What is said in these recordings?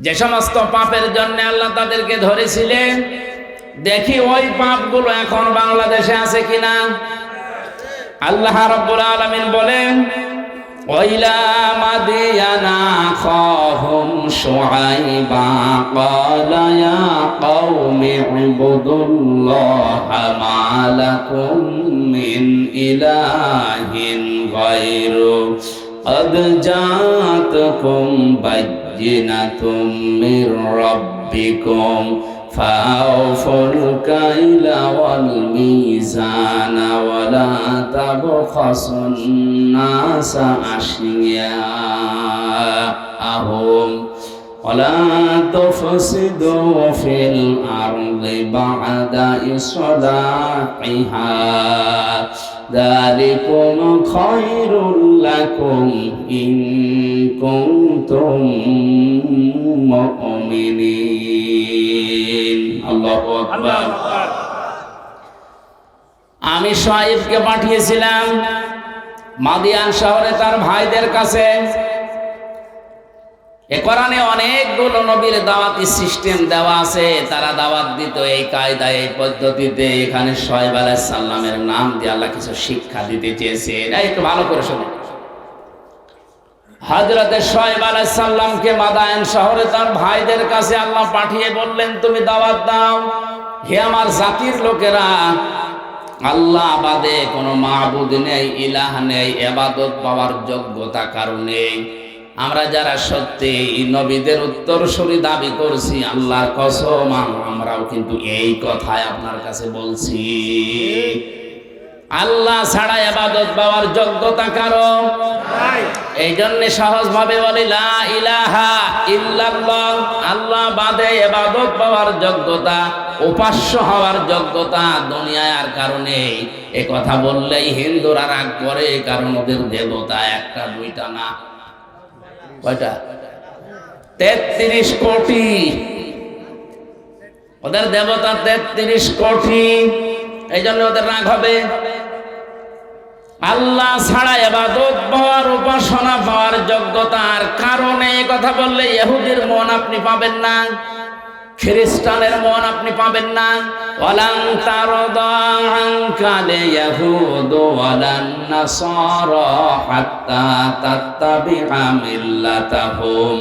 যে সমস্ত পাপের জন্য আল্লাহ তাদেরকে ধরেছিলেন দেখি ওই পাপগুলো এখন বাংলাদেশে আছে কিনা আল্লাহ রাব্বুল আলামিন বলেন ওয়াইলা মাদিয়ানা খাহুম শুআইবা ক্বালা ইয়া কওমি ইবুদুল্লাহা মা লাকুম মিন ইলাহিন গায়রু قد جاءتكم بينة من ربكم فأوفوا الكيل والميزان ولا تبخسوا الناس أشياءهم ولا تفسدوا في الأرض بعد إصلاحها ذلكم خير لكم إن كنتم مؤمنين الله أكبر আমি সাহেবকে পাঠিয়েছিলাম মাদিয়ান শহরে তার ভাইদের কাছে এ কোরআনে অনেকগুলো নবীর দাওয়াতি সিস্টেম দেওয়া আছে তারা দাওয়াত দিত এই কায়দায় এই পদ্ধতিতে এখানে শোয়েব আলাইহিস সালামের নাম দিয়ে আল্লাহ কিছু শিক্ষা দিতে চেয়েছেন এই একটু ভালো করে শুনুন হজরতে শোয়েব আলাইহিস সালামকে মাদায়ন শহরে তার ভাইদের কাছে আল্লাহ পাঠিয়ে বললেন, তুমি দাওয়াত দাও। হে আমার জাতির লোকেরা, আল্লাহ বাদে কোনো মাহবুদ নেই, ইলাহ নেই, এবাদত পাওয়ার যোগ্যতা কারণে আমরা যারা সত্যি নবীদের উত্তর উত্তরসূরি দাবি করছি, আল্লাহর কসম, আমরাও কিন্তু এই কথাই আপনার কাছে বলছি। আল্লাহ ছাড়া এবাদত পাওয়ার যোগ্যতা কারও? এই জন্য সহজ ভাবে বলি লা ইলাহা ইল্লাল্লাহ। আল্লাহ বাদে এবাদত পাওয়ার যোগ্যতা উপাস্য হওয়ার যোগ্যতা দুনিয়ায় আর কারণে এ কথা বললেই হিন্দুরা রাগ করে কারণ ওদের দেবতা একটা দুইটা না। কয়টা? তেত্রিশ কোটি। ওদের দেবতা তেত্রিশ কোটি। এই জন্য ওদের রাগ হবে আল্লাহ ছাড়া এবাদত পাওয়ার উপাসনা পাওয়ার যোগ্যতার কারণে এ কথা বললে ইহুদির মন আপনি পাবেন না খ্রিস্টানের মন আপনি পাবেন না ওয়ালান তারদা আনকালে ইয়াহুদ ওয়ালান নাসারা হাত্তা তাত্তাবিআ মিল্লাতাহুম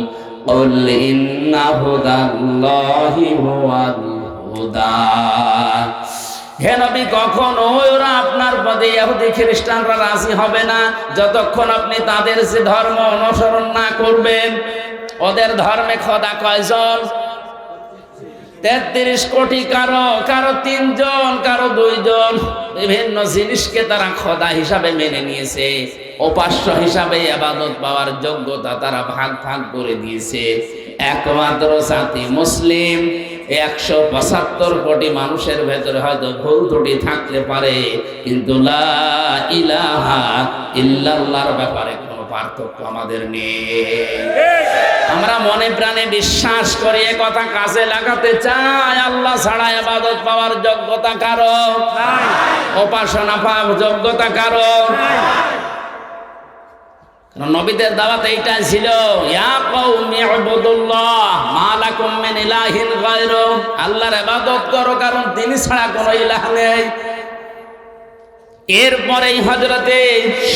قل إن هدى الله هو الهدى হে নবী, কখনো ওরা আপনার পদে ইহুদি খ্রিস্টানরা রাজি হবে না। যতক্ষণ আপনি তাদের যে ধর্ম অনুসরণ না করবেন, ওদের ধর্মে খোদা কয়জন? তেত্রিশ কোটি, কারও কারও তিনজন, কারও দুইজন। বিভিন্ন জিনিসকে তারা খোদা হিসাবে মেনে নিয়েছে। উপাস্য হিসাবে আবাদত পাওয়ার যোগ্যতা তারা ভাগ ভাগ করে দিয়েছে। একমাত্র জাতি মুসলিম। একশো পঁচাত্তর কোটি মানুষের ভেতরে হয়তো ভুল ত্রুটি থাকতে পারে, কিন্তু ইল্লাল্লাহর ব্যাপারে কোনো পার্থক্য আমাদের নেই। আমরা মনে প্রাণে বিশ্বাস করি কথা কাজে লাগাতে চাই। আল্লাহ ছাড়া আবাদত পাওয়ার যোগ্যতা কারও? উপাসনা পাওয়ার যোগ্যতা কারও? কারণ নবীদের দাওয়াত এইটা ছিল আল্লাহর এবাদত করো, কারণ তিনি ছাড়া কোনো ইলাহ নেই। এরপরেই হজরতে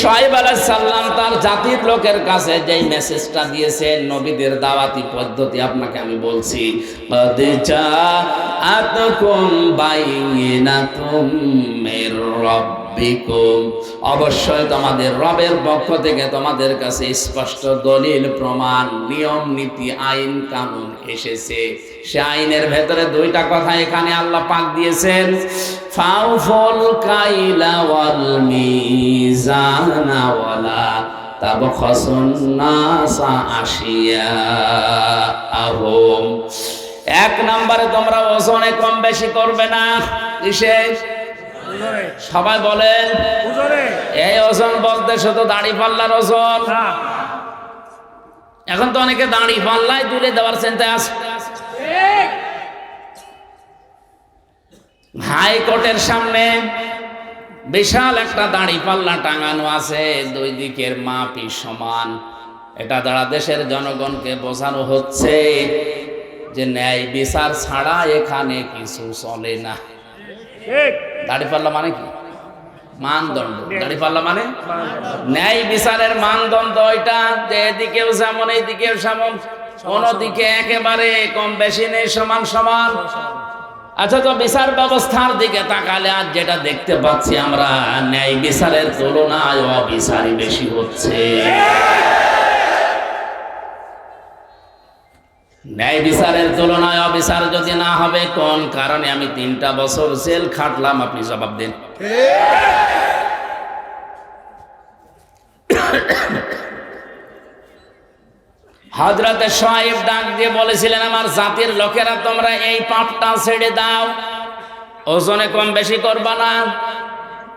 সাহেব আলাইহিস সাল্লাম তার জাতির লোকের কাছে যেই মেসেজটা দিয়েছেন নবীদের দাওয়াতি পদ্ধতি আপনাকে আমি বলছি আতকুম বাইনাতুম মির রব। অবশ্যই তোমাদের রবের পক্ষ থেকে তোমাদের কাছে স্পষ্ট দলিল, প্রমাণ, নিয়ম, নীতি, আইন, কানুন এসেছে। সে আইনের ভেতরে দুইটা কথা এখানে আল্লাহ পাক দিয়েছেন। ফাউফল কাইলা ওয়াল মিজানা ওয়ালা এক নম্বরে তোমরা ওজনে কম বেশি করবে না। কিসের? সবাই বলেন এই ওজন বলতে শুধু দাড়ি পাল্লার ওজন। এখন তো অনেকে দাড়ি পাল্লায় তুলে দেওয়ার চিন্তা আছে। হাইকোর্টের সামনে বিশাল একটা দাড়ি পাল্লা টাঙানো আছে দুই দিকের মাপি সমান। এটা দ্বারা দেশের জনগণকে বোঝানো হচ্ছে যে ন্যায় বিচার ছাড়া এখানে কিছু চলে না। দাড়িপাল্লা মানে কি? মানদণ্ড। দাড়িপাল্লা মানে? ন্যায় বিচারের মানদণ্ড এটা যে এদিকেও যেমন, এইদিকেও যেমন কোন একেবারে কম বেশি নেই, সমান সমান। আচ্ছা তো বিচার ব্যবস্থার দিকে তাকালে আজ যেটা দেখতে পাচ্ছি আমরা, ন্যায় বিচারের তুলনায় অবিচারই বেশি হচ্ছে। ন্যায় বিচারের তুলনায় অবিচার যদি না হবে, কোন কারণে আমি তিনটা বছর জেল খাটলাম? আপনি জবাব দিন। হজরতে সোহাইব ডাক দিয়ে বলেছিলেন, আমার জাতির লোকেরা তোমরা এই পাপটা ছেড়ে দাও। ওজনে কম বেশি করবা না।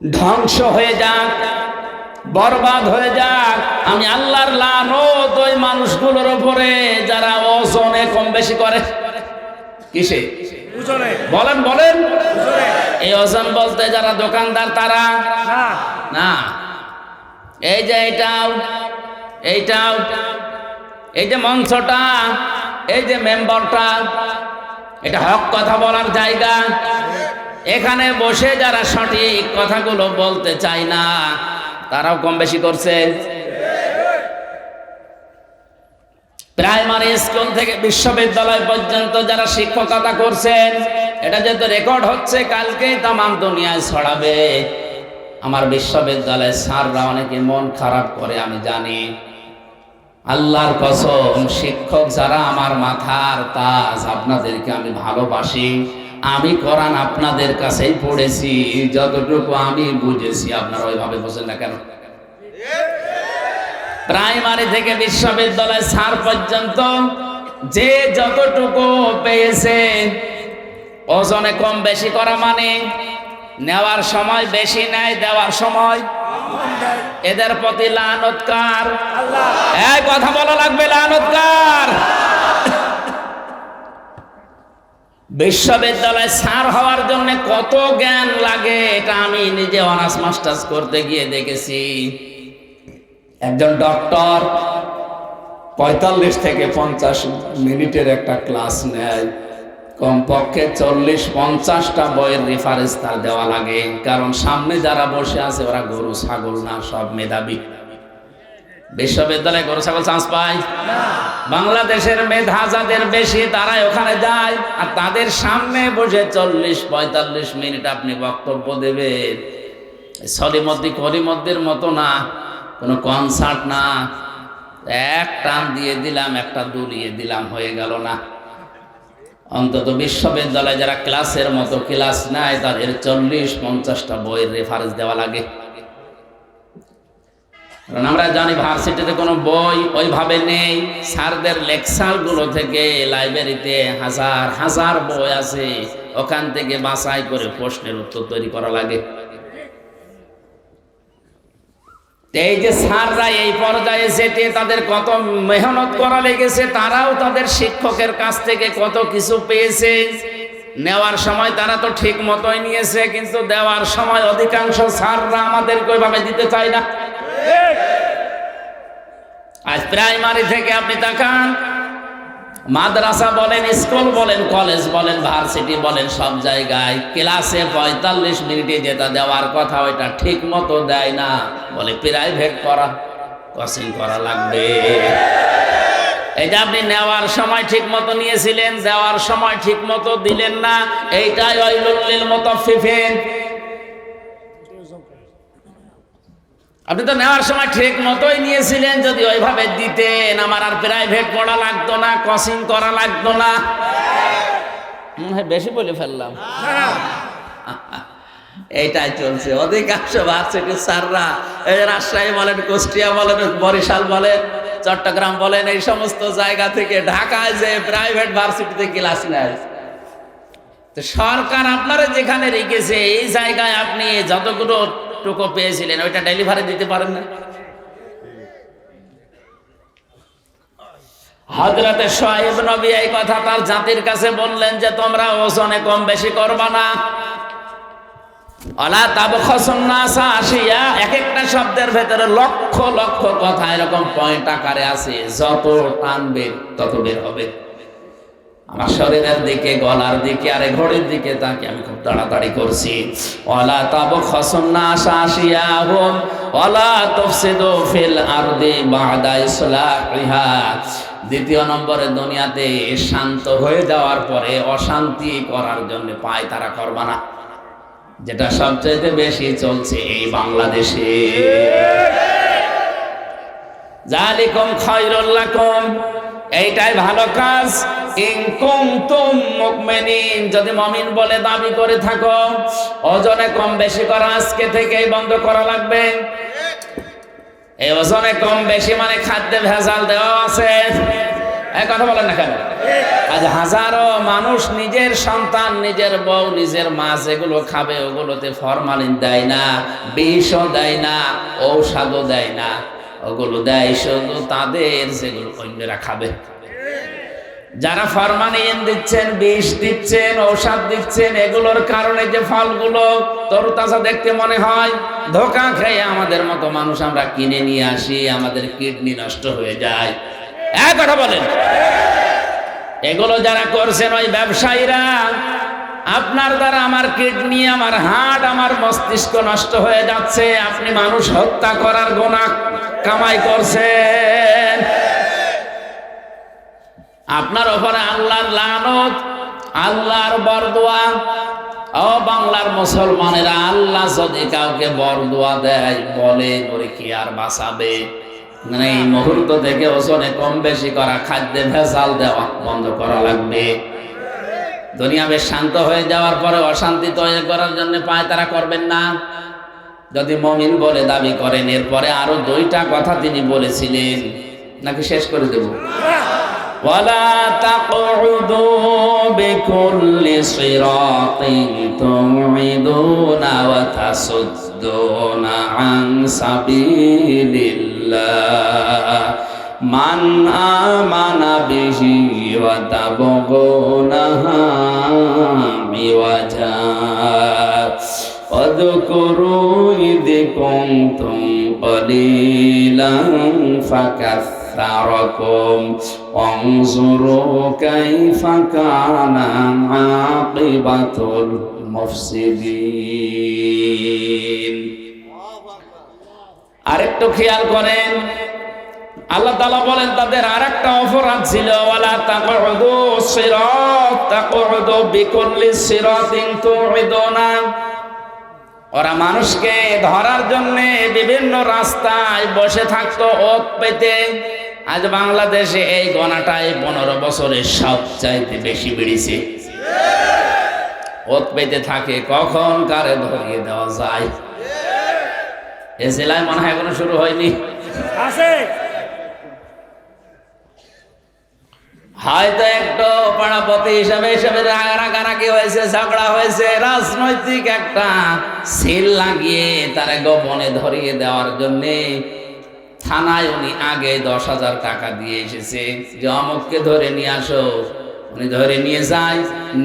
ধ্বংস হয়ে যাক বরবাদ হয়ে যাক। আমি আল্লাহর লানত ওই মানুষগুলোর উপরে যারা ওজনে কম বেশি করে। কিসে? বলেন বলেন। এই ওজন বলতে যারা দোকানদার তারা? না। এই যে এটাও এইটাও এই যে মঞ্চটা এই যে মেম্বারটা এটা হক কথা বলার জায়গা। এখানে বসে যারা সঠিক কথাগুলো বলতে চায় না, তারাও কম বেশি করছে। প্রাইমারি স্কুল থেকে বিশ্ববিদ্যালয় পর্যন্ত যারা শিক্ষকতা করছেন, এটা যেহেতু রেকর্ড হচ্ছে, কালকেই তামাম দুনিয়ায় ছড়াবে। আমার বিশ্ববিদ্যালয়ের স্যাররা অনেকে মন খারাপ করে, আমি জানি। আল্লাহর কসম, শিক্ষক যারা আমার মাথার তাজ, আপনাদেরকে আমি ভালোবাসি। আমি কোরআন আপনাদের কাছেই পড়েছি, যতটুকু আমি বুঝেছি, আপনারা ওইভাবে বোঝেন না কেন? প্রাইমারি থেকে বিশ্ববিদ্যালয় স্যার পর্যন্ত যে যতটুকু পেয়েছে, ওজনে কম বেশি করা মানে নেওয়ার সময় বেশি নেয়, দেওয়ার সময় এদের প্রতি লানতকার এই কথা বলা লাগবে লানতকার বিশ্ববিদ্যালয়ে স্যার হওয়ার জন্য কত জ্ঞান লাগে এটা আমি নিজে অনার্স মাস্টার্স করতে গিয়ে দেখেছি। একজন ডক্টর পঁয়তাল্লিশ থেকে পঞ্চাশ মিনিটের একটা ক্লাস নেয়। কমপক্ষে চল্লিশ পঞ্চাশটা বইয়ের রেফারেন্স তার দেওয়া লাগে। কারণ সামনে যারা বসে আছে, ওরা গরু, ছাগল না, সব মেধাবী। বিশ্ববিদ্যালয়ে গরু, ছাগল চান্স পায়? বাংলাদেশের মেধা যাদের বেশি, তারাই ওখানে যায়। আর তাদের সামনে বসে চল্লিশ, পঁয়তাল্লিশ মিনিট আপনি বক্তব্য দেবেন। সলিমদ্দি করিমদ্দির মতো না, কোনো কনসার্ট না। এক টান দিয়ে দিলাম, একটা দুলিয়ে দিলাম, হয়ে গেল না। অন্তত বিশ্ববিদ্যালয়ে যারা ক্লাসের মতো ক্লাস নেয়, তাদের চল্লিশ পঞ্চাশটা বইয়ের রেফারেন্স দেওয়া লাগে। কারণ আমরা জানি ভার্সিটিতে কোনো বই ওইভাবে নেই। স্যারদের লেকচারগুলো থেকে লাইব্রেরিতে হাজার হাজার বই আছে। ওখান থেকে বাছাই করে প্রশ্নের উত্তর তৈরি করা লাগে। এই যে স্যাররা এই পর্যায়ে যেতে তাদের কত মেহনত করা লেগেছে তারাও তাদের শিক্ষকের কাছ থেকে কত কিছু পেয়েছে। নেওয়ার সময় তারা তো ঠিক মতোই নিয়েছে কিন্তু দেওয়ার সময় অধিকাংশ স্যাররা আমাদেরকে ওইভাবে দিতে চায় না। আজ প্রাইমারি থেকে আপনি তাকান। মাদ্রাসা বলেন, স্কুল বলেন, কলেজ বলেন, ভার্সিটি বলেন, সব জায়গায় ক্লাসে পঁয়তাল্লিশ মিনিটে যেটা দেওয়ার কথা ওইটা ঠিক মতো দেয় না। বলে, প্রাইভেট করা কোচিং করা লাগবে। এটা আপনি নেওয়ার সময় ঠিক মতো নিয়েছিলেন, দেওয়ার সময় ঠিক মতো দিলেন না। এইটাই ওইলুল্লিল মতো ফিফেন। আপনি তো নেওয়ার সময় ঠিক মতোই নিয়েছিলেন, যদি ওইভাবে দিতেন। আমার আর প্রাইভেট পড়া লাগতো না কোচিং করা লাগতো না। বেশি বলে ফেললাম। এইটাই চলছে। অধিকাংশ ভার্সিটির স্যাররা, এই রাজশাহী বলেন, কুষ্টিয়া বলেন, বরিশাল বলেন, চট্টগ্রাম বলেন, এই সমস্ত জায়গা থেকে ঢাকায় যে প্রাইভেট ভার্সিটিতে ক্লাস নেয়। তো সরকার আপনারা যেখানে রেখেছে, এই জায়গায় আপনি যতগুলো টুকু পেয়েছিলেন, ওইটা ডেলিভারি দিতে পারেন না হজরতে সোহেব নবী এই কথা তার জাতির কাছে বললেন যে, তোমরা ওজনে কম বেশি করবা না। আসিয়া এক একটা শব্দের ভেতরে লক্ষ লক্ষ কথা এরকম পয়েন্ট আকারে আছে, যত টানবে তত বের হবে। আমার শরীরের দিকে গলার দিকে আরে ঘড়ির দিকে তাকে আমি খুব তাড়াতাড়ি করছি। অলা তাব খসন্নাসা আসিয়া হোম অলা তফসিদু ফিল আরদি বাদা দ্বিতীয় নম্বরে দুনিয়াতে শান্ত হয়ে যাওয়ার পরে অশান্তি করার জন্য পায় তারা করবা না যেটা সবচাইতে বেশি চলছে এই বাংলাদেশে। জালিকুম খায়রুল লাকুম। এইটাই ভালো কাজ। যদি মমিন বলে দাবি করে থাকো, ওজনে কম বেশি করা আজকে থেকেই বন্ধ করা লাগবে। এই ওজনে কম বেশি মানে খাদ্যে ভেজাল দেওয়া আছে। এই কথা বলেন না কেন? আজ হাজারো মানুষ নিজের সন্তান, নিজের বউ, নিজের মা যেগুলো খাবে, ওগুলোতে ফরমালিন দেয় না, বিষও দেয় না, ঔষধও দেয় না। ওগুলো দেয় শুধু তাদের, যেগুলো অন্যরা খাবে। যারা ফরমালিন দিচ্ছেন, বিষ দিচ্ছেন, ঔষধ দিচ্ছেন, এগুলোর কারণে যে ফলগুলো তরতাজা দেখতে মনে হয়, ধোকা খেয়ে আমাদের মতো মানুষ আমরা কিনে নিয়ে আসি, আমাদের কিডনি নষ্ট হয়ে যায়। এক কথা বলেন। এগুলো যারা করছেন ওই ব্যবসায়ীরা, আপনার দ্বারা আমার কিডনি, আমার হার্ট আমার মস্তিষ্ক নষ্ট হয়ে যাচ্ছে, আপনি মানুষ হত্যা করার গোনা। কামাই করছেন। আপনার ওপরে আল্লাহর লানত, আল্লাহর বরদোয়া। ও বাংলার মুসলমানেরা, আল্লাহ যদি কাউকে বরদোয়া দেয়, বলে করে কি আর বাঁচাবে? মানে এই মুহূর্ত থেকে ওজনে কম বেশি করা, খাদ্যে ভেজাল দেওয়া বন্ধ করা লাগবে। দুনিয়া বেশ শান্ত হয়ে যাওয়ার পরে অশান্তি তৈরি করার জন্য পায় তারা করবেন না। যদি মমিন বলে দাবি করেন এরপরে আরো দুইটা কথা তিনি বলেছিলেন নাকি শেষ করে দেব ولا تقعدوا بكل صراط توعدون وتصدون عن سبيل الله من آمن به وتبغونها عوجا واذكروا إذ كنتم قليلا فكثركم وانظروا كيف كان عاقبة المفسدين আরেকটু খেয়াল করেন আল্লাহ তালা বলেন তাদের আর একটা অপরাধ ছিল ওয়ালা তাকউদু সিরাত তাকউদু বিকুল্লি সিরাতিন তুইদুনা ওরা মানুষকে ধরার জন্য বিভিন্ন রাস্তায় বসে থাকতো ওত পেতে। আজ বাংলাদেশে এই গণাটায় পনেরো বছরের চাইতে বেশি বেড়েছে। ওত পেতে থাকে কখন কারে ধরিয়ে দেওয়া যায়। এ জেলায় মনে হয় এখনও শুরু হয়নি। আছে। হয়তো একটু পাড়াপতি হিসাবে হিসাবে হয়েছে, ঝগড়া হয়েছে, রাজনৈতিক একটা সিল লাগিয়ে তারা গোপনে ধরিয়ে দেওয়ার জন্যে থানায় উনি আগে দশ হাজার টাকা দিয়ে এসেছে। যে অমুককে ধরে নিয়ে আসো। উনি ধরে নিয়ে যায়,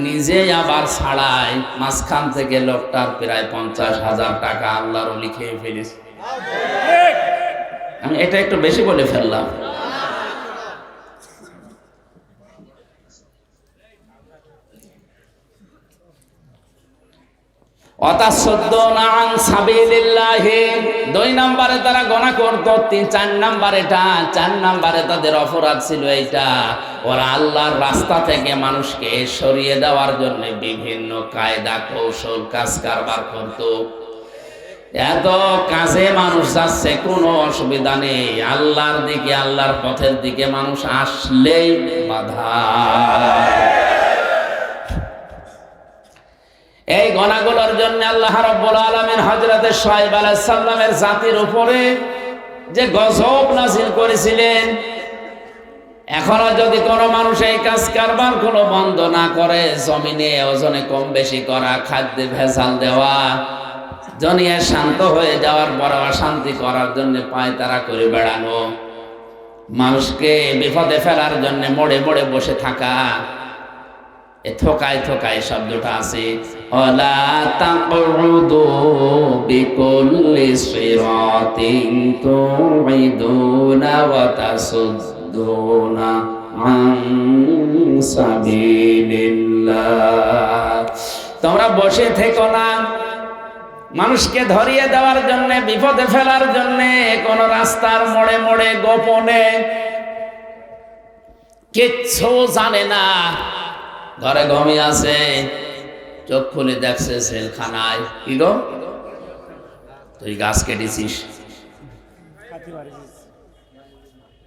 নিজে আবার ছাড়ায়, মাঝখান থেকে লোকটার প্রায় পঞ্চাশ হাজার টাকা আল্লাহর লিখে ফেলেছে। আমি এটা একটু বেশি বলে ফেললাম। দুই নম্বরে তারা চার নাম্বার তাদের অপরাধ ছিল এইটা। আল্লাহর রাস্তা থেকে মানুষকে সরিয়ে দেওয়ার জন্য বিভিন্ন কায়দা, কৌশল কাজ কারবার করত। এত কাজে মানুষ যাচ্ছে, কোনো অসুবিধা নেই। আল্লাহর দিকে, আল্লাহর পথের দিকে মানুষ আসলেই বাধা। এই গণাগুলোর জন্য আল্লাহ রব্বুল আলমের হজরতের সোহাইব আলাইসাল্লামের জাতির উপরে যে গজব নাসিল করেছিলেন, এখনও যদি কোনো মানুষ এই কাজ কারবার কোনো বন্ধ না করে, জমিনে ওজনে কম বেশি করা, খাদ্যে ভেজাল দেওয়া জনিয়ে শান্ত হয়ে যাওয়ার পর অশান্তি করার জন্য পায়তারা করে বেড়ানো। মানুষকে বিপদে ফেলার জন্য মোড়ে মোড়ে বসে থাকা থোকায় থোকায় শব্দটা আছে। অলা তাকউদু বিকুল্লি সিরাতিন তুইদুনা ওয়া তাসুদ্দুনা আন সাবিলিল্লাহ। তোমরা বসে থেকো না। মানুষকে ধরিয়ে দেওয়ার জন্য, বিপদে ফেলার জন্য, কোন রাস্তার মোড়ে মোড়ে, গোপনে কিচ্ছু জানে না। ঘরে ঘুমিয়ে আছে। চোখ খুলে দেখছে সেলখানায়। কি গো? তুই গাছ কেটেছিস।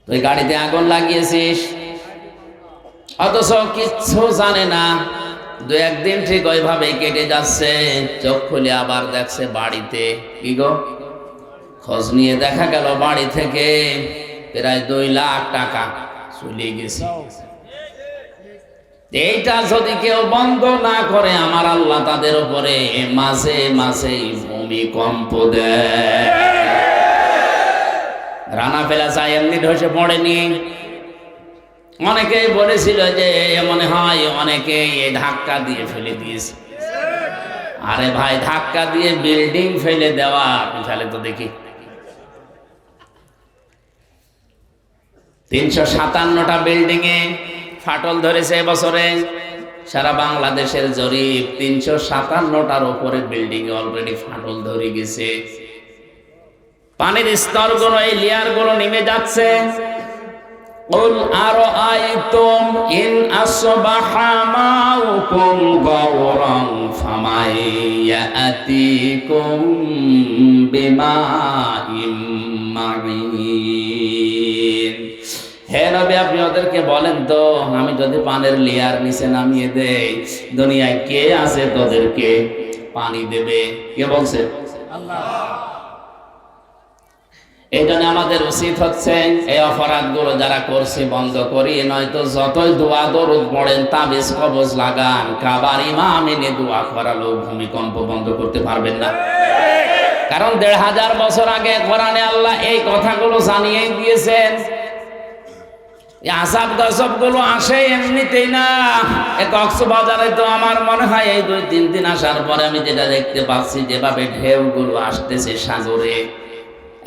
তুই গাড়িতে আগুন লাগিয়েছিস। অথচ কিচ্ছু জানে না। দু একদিন ঠিক ওইভাবে কেটে যাচ্ছে। চোখ খুলে আবার দেখছে বাড়িতে। কি গো? খোঁজ নিয়ে দেখা গেল বাড়ি থেকে প্রায় দুই লাখ টাকা চলে গেছে। এইটা যদি কেউ বন্ধ না করে, আমার আল্লাহ তাদের উপরে মাঝে মাঝে ভূমিকম্প দেয়। রানা ফেলা চাই এমনি ধসে পড়েনি। অনেকেই বলেছিল যে, মনে হয় অনেকে এই ধাক্কা দিয়ে ফেলে দিয়েছে। আরে ভাই, ধাক্কা দিয়ে বিল্ডিং ফেলে দেওয়া, আপনি ফেলে তো দেখি। তিনশো সাতান্নটা বিল্ডিং এ ফাটল ধরেছে এবছরে সারা বাংলাদেশের জরিপ তিনশো সাতান্নটার উপরে বিল্ডিং এ অলরেডি ফাটল ধরে গেছে পানির স্তরগুলো এই লেয়ার গুলো নেমে যাচ্ছে قل أرأيتم إن أصبح ماؤكم غورا فمن يأتيكم بماء معين হে নবী, আপনি ওদেরকে বলেন তো, আমি যদি পানের লেয়ার নিচে নামিয়ে দেই, দুনিয়ায় কে আছে তোদেরকে পানি দেবে? কে বলছে? এই জন্য আমাদের উচিত হচ্ছে এই অপরাধগুলো যারা করছে বন্ধ করি, নয়তো যতই দোয়া দরুদ পড়েন, তাবিজ, কবজ লাগান, কাবার ইমাম এনে দোয়া করালো ভূমিকম্প বন্ধ করতে পারবেন না। কারণ দেড় হাজার বছর আগে কোরআনে আল্লাহ এই কথাগুলো জানিয়ে দিয়েছেন আসাব গসবগুলো আসে এমনিতেই না। কক্সবাজারে তো আমার মনে হয় এই দুই, তিন দিন আসার পরে আমি যেটা দেখতে পাচ্ছি, যেভাবে ঢেউগুলো আসতেছে সাগরে,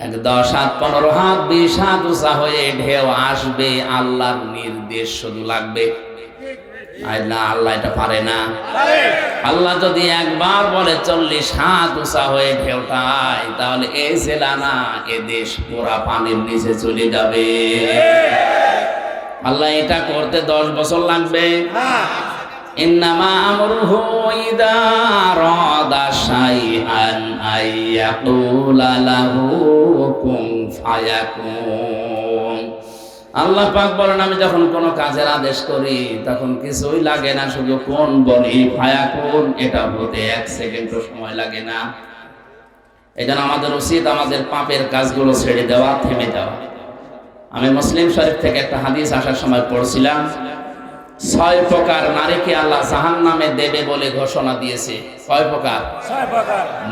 এক দশ হাত, পনেরো হাত, বিশ হাত উঁচা হয়ে ঢেউ আসবে, আল্লাহর নির্দেশ শুধু লাগবে। না আল্লাহ এটা পারে না। আল্লাহ যদি একবার বলে চল্লিশ হাত উঁচা হয়ে ঢেউটায় তাহলে এই জেলা না, এ দেশ পুরা পানির নিচে চলে যাবে। আল্লাহ এটা করতে দশ বছর লাগবে। আল্লাহ পাক বলেন, আমি যখন কোনো কাজের আদেশ করি, তখন কিছুই লাগে না, শুধু কোন বলি ফায়া কোন এটা হতে এক সেকেন্ডও সময় লাগে না। এই আমাদের উচিত আমাদের পাপের কাজগুলো ছেড়ে দেওয়া, থেমে দেওয়া আমি মুসলিম শরীফ থেকে একটা হাদিস আসার সময় পড়ছিলাম। ছয় প্রকার নারীকে আল্লাহ জাহান নামে দেবে বলে ঘোষণা দিয়েছে। ছয় প্রকার।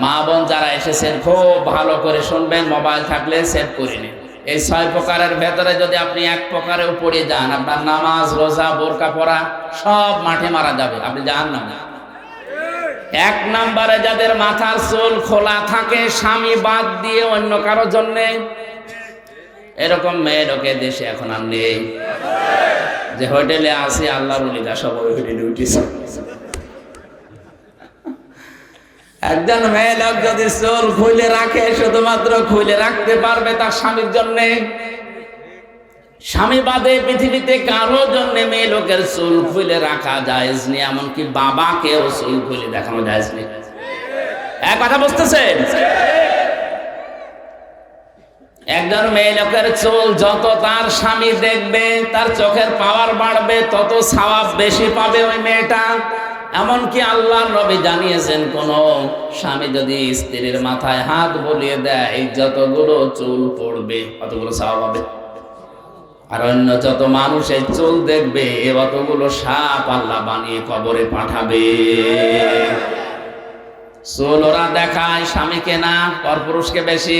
মা বোন যারা এসেছেন খুব ভালো করে শুনবেন মোবাইল থাকলে সেভ করে নিন। এই ছয় প্রকারের ভেতরে যদি আপনি এক প্রকারেও পড়ে যান আপনার নামাজ রোজা বোরকা পরা সব মাঠে মারা যাবে। আপনি জাহান নামে এক নাম্বারে যাদের মাথার চুল খোলা থাকে স্বামী বাদ দিয়ে অন্য কারোর জন্যে এরকম মেয়ে লোকে দেশে এখন আর নেই। যে হোটেলে আসি আল্লাহর উলিরা সব হোটেলে উঠেছে। একজন মেয়ে লোক যদি চুল খুলে রাখে, শুধুমাত্র খুলে রাখতে পারবে তার স্বামীর জন্যে। স্বামী বাদে পৃথিবীতে কারও জন্য মেয়ে লোকের চুল খুলে রাখা যায় নি এমনকি বাবাকেও চুল খুলে দেখানো যায় এক কথা বুঝতেছেন? একজন মেয়ে লোকের চুল যত তার স্বামী দেখবে, তার চোখের পাওয়ার বাড়বে, তত সাওয়াব বেশি পাবে ওই মেয়েটা। এমনকি আল্লাহ নবী জানিয়েছেন, কোন স্বামী যদি স্ত্রীর মাথায় হাত বলিয়ে দেয়, যতগুলো চুল পড়বে, অতগুলো সাওয়াব হবে। আর অন্য যত মানুষের চুল দেখবে অতগুলো সাপ আল্লাহ বানিয়ে কবরে পাঠাবে। চুল ওরা দেখায়, স্বামীকে না, পরপুরুষকে বেশি।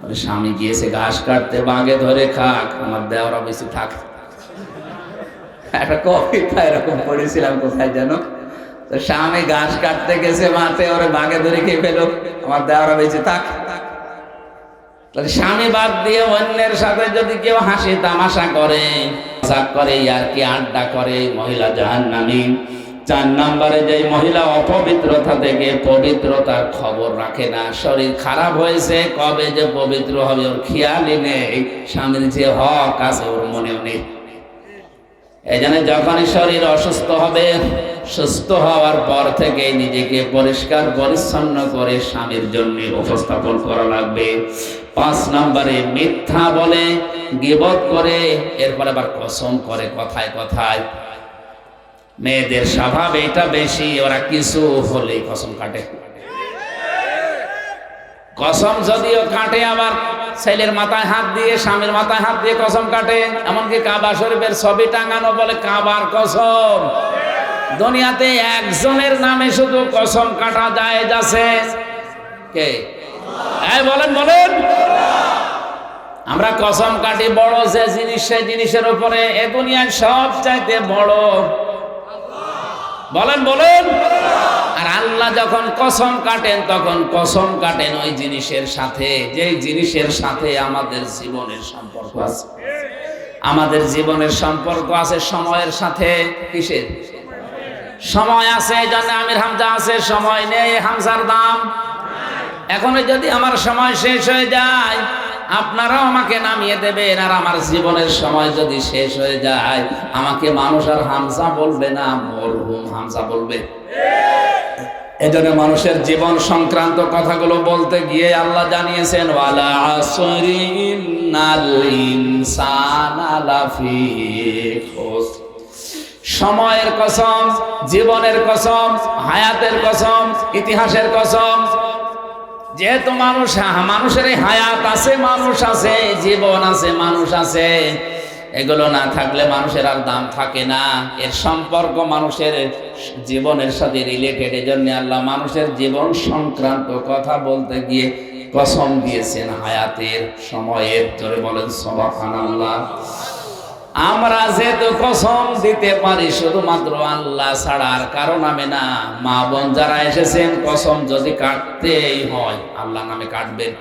বলে, স্বামী গিয়েছে, ঘাস কাটতে, বাগে ধরে খাক, আমার দেওয়ারা বেশি থাক। একটা কবিতা এরকম পড়েছিলাম কোথায় যেন, তো স্বামী ঘাস কাটতে গেছে মাঠে, ওরে বাগে ধরে খেয়ে ফেলো আমার দেওয়ারা বেশি থাক। তাহলে স্বামী বাদ দিয়ে অন্যের সাথে যদি কেউ হাসি তামাশা করে করে আর কি আড্ডা করে, মহিলা জাহান্নামী। চার নম্বরে যে মহিলা অপবিত্রতা থেকে পবিত্রতার খবর রাখে না, শরীর খারাপ হয়েছে, কবে যে পবিত্র হবে ওর খেয়ালই নেই, স্বামীর যে হক আছে ওর মনেও নেই। এই জন্য যখনই শরীর অসুস্থ হবে, সুস্থ হওয়ার পর থেকে নিজেকে পরিষ্কার, পরিচ্ছন্ন করে স্বামীর জন্য উপস্থাপন করা লাগবে। পাঁচ নম্বরে মিথ্যা বলে গিবত করে, এরপরে আবার কসম করে কথায় কথায় মেয়েদের স্বভাব এটা বেশি, ওরা কিছু হলেই কসম কাটে। কসম যদিও কাটে, আবার ছেলের মাথায় হাত দিয়ে, স্বামীর মাথায় হাত দিয়ে কসম কাটে। এমনকি কাবা শরীফের ছবি টাঙানো বলে কাবার কসম। দুনিয়াতে একজনের নামে শুধু কসম কাটা যায় যাচ্ছে কে? বলেন বলেন। আমরা কসম কাটি বড় যে জিনিস, সেই জিনিসের উপরে এ দুনিয়ার সব চাইতে বড় বলেন বলেন। আর আল্লাহ যখন কসম কাটেন, তখন কসম কাটেন ওই জিনিসের সাথে যে জিনিসের সাথে আমাদের জীবনের সম্পর্ক আছে। আমাদের জীবনের সম্পর্ক আছে সময়ের সাথে, কিসের? সময় আছে, এই জন্য আমির হামজা আছে, সময় নেই, হামজার দাম। এখন যদি আমার সময় শেষ হয়ে যায় আপনারাও আমাকে নামিয়ে দেবেন, আর আমার জীবনের সময় যদি শেষ হয়ে যায়, আমাকে মানুষ আর হামজা বলবে না, মরহুম হামজা বলবে। এজন্য মানুষের জীবন সংক্রান্ত কথাগুলো বলতে গিয়ে আল্লাহ জানিয়েছেন, ওয়ালা আসরিনাল সময়ের কসম, জীবনের কসম, হায়াতের কসম, ইতিহাসের কসম যেহেতু মানুষ মানুষের হায়াত আছে, মানুষ আছে, জীবন আছে, মানুষ আছে। এগুলো না থাকলে মানুষের আর দাম থাকে না। এর সম্পর্ক মানুষের জীবনের সাথে রিলেটেড এই জন্য আল্লাহ মানুষের জীবন সংক্রান্ত কথা বলতে গিয়ে কসম দিয়েছেন হায়াতের সময়ের। ধরে বলেন সবাখান আল্লাহ আমরা যেহেতু কসম দিতে পারি, শুধুমাত্র আল্লাহ ছাড়া আর কারও নামে না। মা বোন যারা এসেছেন, কসম যদি কাটতেই হয়, আল্লাহ নামে কাটবেন।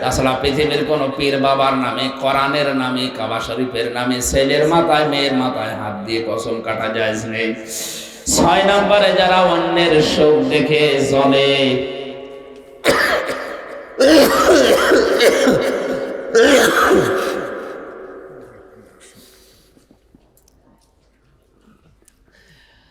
তাছাড়া পৃথিবীর কোন পীর বাবার নামে, কোরআনের নামে, কাবা শরীফের নামে, ছেলের মাথায়, মেয়ের মাথায় হাত দিয়ে কসম কাটা যায় ছয় নম্বরে যারা অন্যের শোক দেখে জলে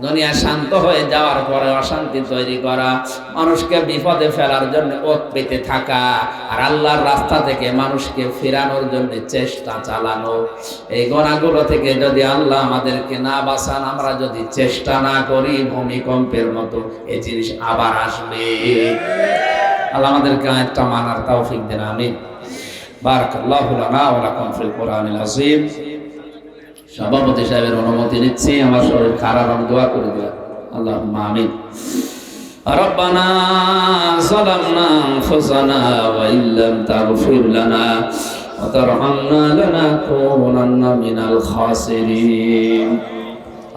দুনিয়া শান্ত হয়ে যাওয়ার পরে অশান্তি তৈরি করা, মানুষকে বিপদে ফেলার জন্য ওত পেতে থাকা, আর আল্লাহর রাস্তা থেকে মানুষকে ফেরানোর জন্য চেষ্টা চালানো। এই গোনাগুলো থেকে যদি আল্লাহ আমাদেরকে না বাঁচান, আমরা যদি চেষ্টা না করি, ভূমিকম্পের মতো এই জিনিস আবার আসবে। আল্লাহ আমাদেরকে একটা মানার তৌফিক দেন আমি বারাকাল্লাহু লানা ওয়া লাকুম ফিল কোরআনিল আযীম। সভাপতি সাহেবের অনুমতি নিচ্ছি আমার শরীর খারাপ আমি দোয়া করে দিলাম আল্লাহ আমিন ربنا ظلمنا أنفسنا وإن لم تغفر لنا وترحمنا لنكونن من الخاسرين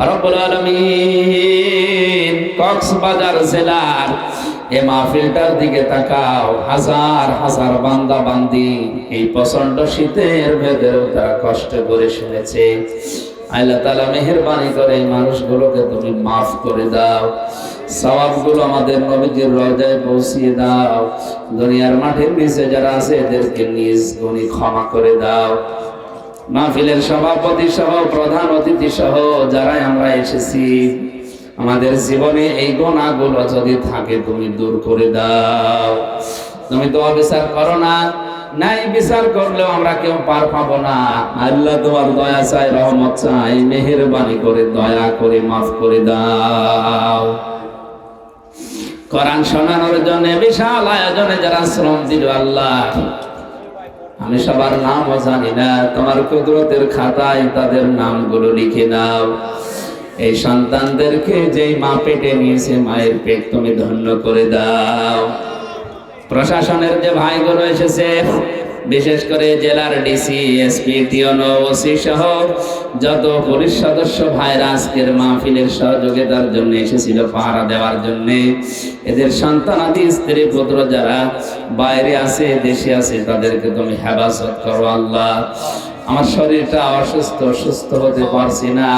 রব্বুল আলামিন কক্সবাজার জেলার এ মাহফিলটার দিকে তাকাও, হাজার হাজার বান্দা বান্দি। এই প্রচণ্ড শীতের ভেতরেও তারা কষ্ট করে শুনেছে। আল্লাহ তালা মেহরবানি করে এই মানুষগুলোকে তুমি মাফ করে দাও। সওয়াবগুলো আমাদের নবীজির রজায় পৌঁছিয়ে দাও। দুনিয়ার মাঠের নিচে যারা আছে এদেরকে নিজ গুণী ক্ষমা করে দাও। মাহফিলের সভাপতি সহ, প্রধান অতিথি সহ, যারাই আমরা এসেছি আমাদের জীবনে এই গোনাগুলো যদি থাকে, তুমি দূর করে দাও। তুমি তো অবিচার করো না নাই বিচার করলেও আমরা কেউ পার পাবো না। আল্লাহ তোমার দয়া চাই, রহমত চাই, মেহেরবানি করে, দয়া করে, মাফ করে দাও। কোরআন শোনানোর জন্য বিশাল আয়োজনে যারা শ্রম দিল আল্লাহ, আমি সবার নামও জানি না, তোমার কুদরতের খাতায় তাদের নামগুলো লিখে নাও। এই সন্তানদেরকে যেই মা পেটে নিয়েছে, মায়ের পেট তুমি ধন্য করে দাও। প্রশাসনের যে ভাইগুলো এসেছে, বিশেষ করে জেলার ডিসি, এসপি ওসি সহ যত পুলিশ সদস্য ভাইরা আজকের মাহফিলের সহযোগিতার জন্য এসেছিল, পাহারা দেওয়ার জন্য, এদের সন্তানাদি স্ত্রী, পুত্র যারা বাইরে আছে, দেশে আছে, তাদেরকে তুমি হেফাজত করো আল্লাহ। আমার শরীরটা অসুস্থ সুস্থ হতে পারছি না।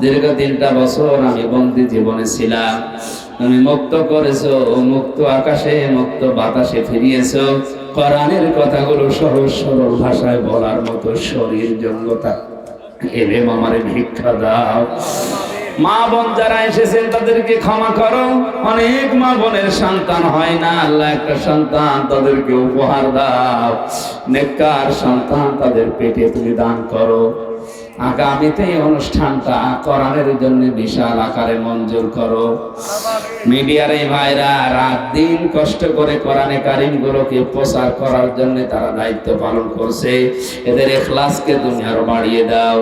দীর্ঘ তিনটা বছর আমি বন্দি জীবনে ছিলাম। তুমি মুক্ত করেছ মুক্ত আকাশে, মুক্ত বাতাসে ফিরিয়েছো। কোরআনের কথাগুলো সহজ সরল ভাষায় বলার মতো শরীর যোগ্যতা এলে আমারে ভিক্ষা দাও। মা বোন যারা এসেছেন, তাদেরকে ক্ষমা করো। অনেক মা বোনের সন্তান হয় না, আল্লাহ একটা সন্তান তাদেরকে উপহার দাও। নেককার সন্তান তাদের পেটে তুমি দান করো। আগামীতে এই অনুষ্ঠানটা কোরআনের জন্য বিশাল আকারে মঞ্জুর করো। মিডিয়ার এই ভাইরা রাত দিন কষ্ট করে কোরআনে কারিম গুলোকে প্রচার করার জন্য তারা দায়িত্ব পালন করছে। এদের এখলাসকে তুমি আরও বাড়িয়ে দাও।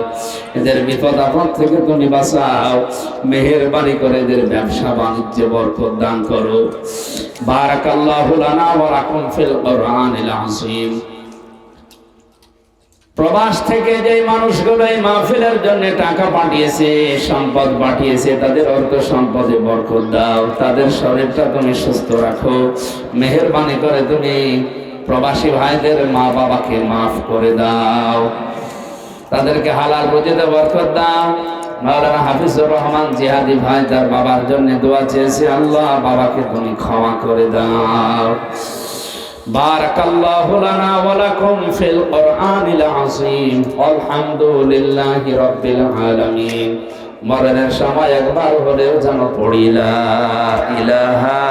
এদের বিপদ আপদ থেকে তুমি বাঁচাও। মেহেরবানি করে এদের ব্যবসা বাণিজ্য বরকত দান করো। বারাকাল্লাহু লানা ওয়া লাকুম ফিল কোরআনিল আযীম। প্রবাস থেকে যে মানুষগুলো এই মাহফিলের জন্য টাকা পাঠিয়েছে, সম্পদ পাঠিয়েছে, তাদের অর্থ সম্পদে বরকত দাও, তাদের শরীরটা তুমি সুস্থ রাখো, মেহরবানি করে তুমি প্রবাসী ভাইদের মা বাবাকে মাফ করে দাও, তাদেরকে হালাল রুজিতে বরকত দাও। মাওলানা হাফিজুর রহমান জিহাদি ভাই তার বাবার জন্য দোয়া চেয়েছে, আল্লাহ বাবাকে তুমি ক্ষমা করে দাও। بارك الله لنا ولكم في القرآن العظيم والحمد لله رب العالمين মরণের সময় একবার হলেও যেন পড়িলা ইলাহা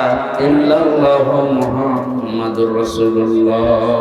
ইল্লাল্লাহু মুহাম্মাদুর রাসূলুল্লাহ